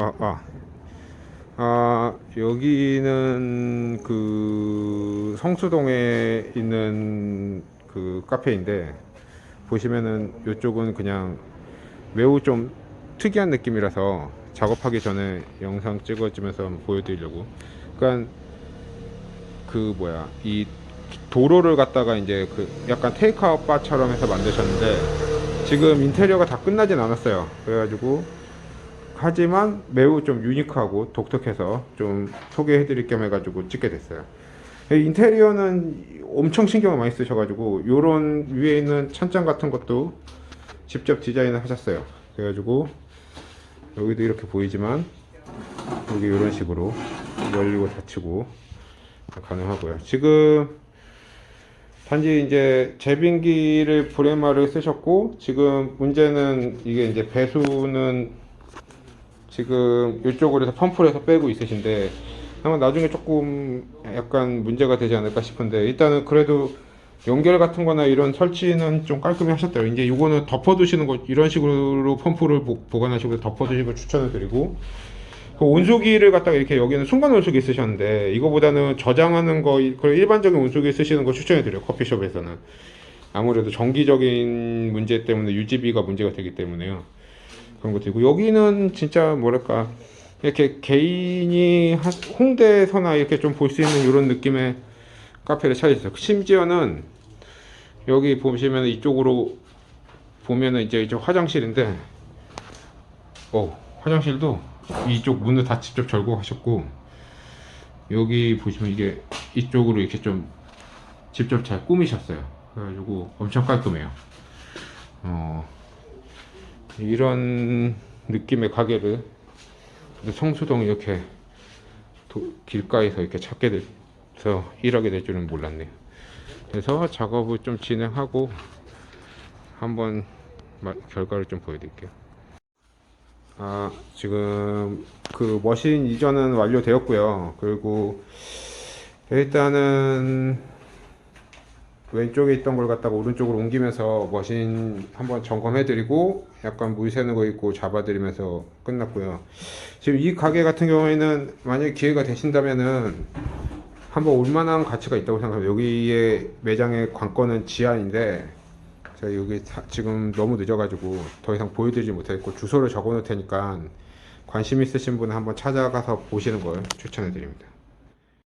아, 아. 아, 여기는 그 성수동에 있는 그 카페인데 보시면은 이쪽은 그냥 매우 좀 특이한 느낌이라서 작업하기 전에 영상 찍어주면서 보여드리려고. 그러니까 그 뭐야 이 도로를 갖다가 이제 그 약간 테이크아웃 바처럼 해서 만드셨는데 지금 인테리어가 다 끝나진 않았어요. 그래가지고 하지만 매우 좀 유니크하고 독특해서 좀 소개해 드릴 겸 해가지고 찍게 됐어요. 이 인테리어는 엄청 신경을 많이 쓰셔가지고 요런 위에 있는 찬장 같은 것도 직접 디자인을 하셨어요. 그래가지고 여기도 이렇게 보이지만 여기 이런 식으로 열리고 닫히고 가능하고요. 지금 단지 이제 제빙기를 브레마를 쓰셨고 지금 문제는 이게 이제 배수는 지금 이쪽으로 해서 펌프를 해서 빼고 있으신데 아마 나중에 조금 약간 문제가 되지 않을까 싶은데 일단은 그래도 연결 같은 거나 이런 설치는 좀 깔끔히 하셨대요. 이제 이거는 덮어두시는 거 이런 식으로 펌프를 보, 보관하시고 덮어두시는 걸 추천을 드리고. 그 온수기를 갖다가 이렇게 여기는 순간 온수기 쓰셨는데 이거보다는 저장하는 거그 일반적인 온수기 쓰시는 거 추천해 드려요 커피숍에서는. 아무래도 정기적인 문제 때문에 유지비가 문제가 되기 때문에요 그런 것도 있고. 여기는 진짜 뭐랄까 이렇게 개인이 하- 홍대에서나 이렇게 좀 볼 수 있는 이런 느낌의 카페를 찾으셨어요. 심지어는 여기 보시면 이쪽으로 보면은 이제 이쪽 화장실인데 어 화장실도 이쪽 문을 다 직접 절고 하셨고 여기 보시면 이게 이쪽으로 이렇게 좀 직접 잘 꾸미셨어요. 그래가지고 엄청 깔끔해요. 어 이런 느낌의 가게를 성수동 이렇게 도- 길가에서 이렇게 찾게 돼서 일하게 될 줄은 몰랐네요 그래서 작업을 좀 진행하고 한번 마- 결과를 좀 보여드릴게요 아, 지금 그 머신 이전은 완료되었고요. 그리고 일단은 왼쪽에 있던 걸 갖다가 오른쪽으로 옮기면서 머신 한번 점검해 드리고 약간 물 새는 거 있고 잡아 드리면서 끝났고요. 지금 이 가게 같은 경우에는 만약에 기회가 되신다면은 한번 올만한 가치가 있다고 생각합니다. 여기에 매장의 관건은 지하인데 제가 여기 사- 지금 너무 늦어가지고 더 이상 보여드리지 못했고 주소를 적어 놓을 테니까 관심 있으신 분은 한번 찾아가서 보시는 걸 추천해 드립니다.